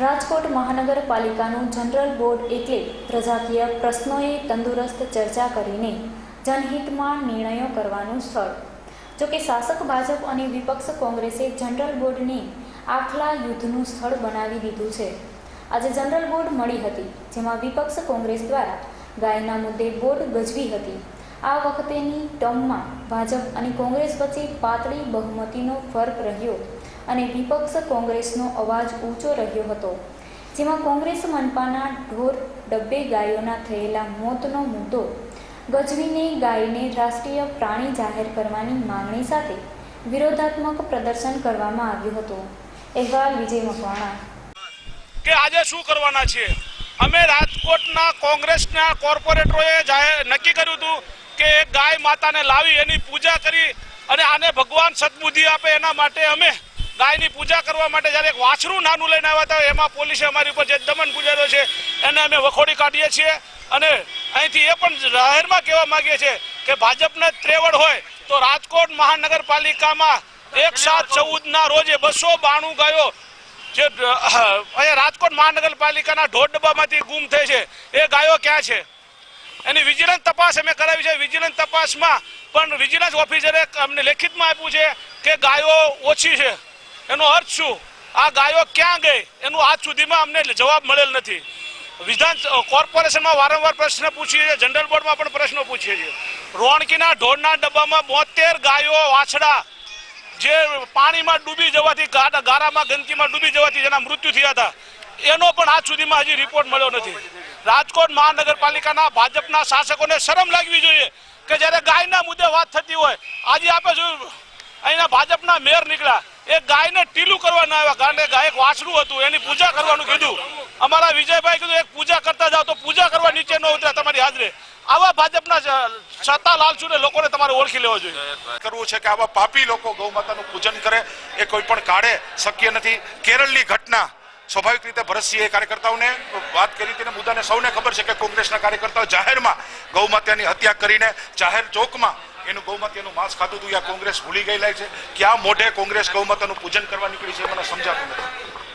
Rajkot મહાનગરપાલિકાનું general board એટલે પ્રજાકીય પ્રશ્નોએ તંદુરસ્ત ચર્ચા કરીને જનહિતમાં નિર્ણયો કરવાનું સ્થળ. જોકે શાસક ભાજપ અને વિપક્ષ કોંગ્રેસે જનરલ બોર્ડને આખલા યુદ્ધનું સ્થળ બનાવી દીધું છે. આજે જનરલ બોર્ડ મળી હતી, જેમાં વિપક્ષ કોંગ્રેસ દ્વારા ગાયના મુદ્દે બોર્ડ ગજવી હતી. આ વખતેની ટર્મમાં ભાજપ અને કોંગ્રેસ વચ્ચે પાતળી બહુમતીનો ફર્ક રહ્યો. અને વિપક્ષ કોંગ્રેસનો અવાજ ઊંચો રહ્યો હતો, જેમાં કોંગ્રેસ મનપાના ઢોર ડબ્બે ગાયોના થયેલા મોતનો મુદ્દો, ગજવીને ગાયને રાષ્ટ્રીય પ્રાણી જાહેર કરવાની માંગણી સાથે વિરોધાત્મક પ્રદર્શન કરવામાં આવ્યું હતું. અહેવાલ વિજય મકવાણા. કે આજે શું કરવાના છે અમે રાજકોટના કોંગ્રેસના કોર્પોરેટરોએ જાહેર નક્કી કર્યું હતું કે ગાય માતાને લાવી એની પૂજા કરી અને આને ભગવાન સદબુદ્ધિ આપે એના માટે અમે ગાયની પૂજા કરવા માટે જ્યારે એક વાછરું નાનું લઈને આવ્યા હતા, એમાં પોલીસે અમારી ઉપર જે દમન ગુજાર્યો છે, એને અમે વખોડી કાઢીએ છીએ. અને અહીંથી એ પણ જાહેરમાં કહેવા માંગીએ છીએ કે ભાજપને ત્રેવડ હોય તો રાજકોટ મહાનગરપાલિકામાં એક સાત ચૌદના રોજે બસો બાણું ગાયો જે અહીંયા રાજકોટ મહાનગરપાલિકાના ઢોર ડબ્બામાંથી ગુમ થઈ છે. એ ગાયો ક્યાં છે? એની વિજિલન્સ તપાસ અમે કરાવી છે. વિજિલન્સ તપાસમાં પણ વિજિલન્સ ઓફિસરે અમને લેખિતમાં આપ્યું છે કે ગાયો ઓછી છે. એનો અર્થ શું? આ ગાયો ક્યાં ગઈ? એનું આજ સુધીમાં અમને જવાબ મળેલ નથી. વિધાન કોર્પોરેશનમાં વારંવાર પ્રશ્ન પૂછીએ છીએ, જનરલ બોર્ડમાં પણ પ્રશ્નો પૂછીએ છીએ. રોણકીના ઢોરના ડબ્બામાં બોતેર ગાયો વાછડા, જે પાણીમાં ડૂબી જવાથી ગારામાં, ગંદકીમાં ડૂબી જવાથી જેના મૃત્યુ થયા હતા, એનો પણ આજ સુધીમાં હજી રિપોર્ટ મળ્યો નથી. રાજકોટ મહાનગરપાલિકાના ભાજપના શાસકોને શરમ લાગવી જોઈએ કે જ્યારે ગાયના મુદ્દે વાત થતી હોય, આજે આપણે જોયું અહીંના ભાજપના મેયર નીકળ્યા એ ગાયને ટીલું કરવા ના આવ્યા. કારણ કે ગાય એક વાછડું હતું, એની પૂજા કરવાનું કીધું. અમારા વિજયભાઈ કીધું, એક પૂજા કરતા જાઓ તો પૂજા કરવા નીચે ન ઉતરે તમારી હાજરે. આવા ભાજપના સત્તા લાલચુને લોકોને તમારે ઓળખી લેવો જોઈએ. કરવું છે કે આવા પાપી લોકો ગૌ માતાનું પૂજન કરે, એ કોઈ પણ કાળે શક્ય નથી. કેરળની ઘટના, સ્વાભાવિક રીતે ભરતસિંહે કાર્યકર્તાઓને વાત કરી હતી મુદ્દાને સૌને ખબર છે કે કોંગ્રેસના કાર્યકર્તાઓ જાહેરમાં ગૌ માતાની હત્યા કરીને જાહેર ચોકમાં એનું ગૌમત એનું માંસ ખાધું હતું યા કોંગ્રેસ ભૂલી ગયેલા છે? ક્યાં મોઢે કોંગ્રેસ ગૌમાતાનું પૂજન કરવા નીકળી છે મને સમજાતું નથી.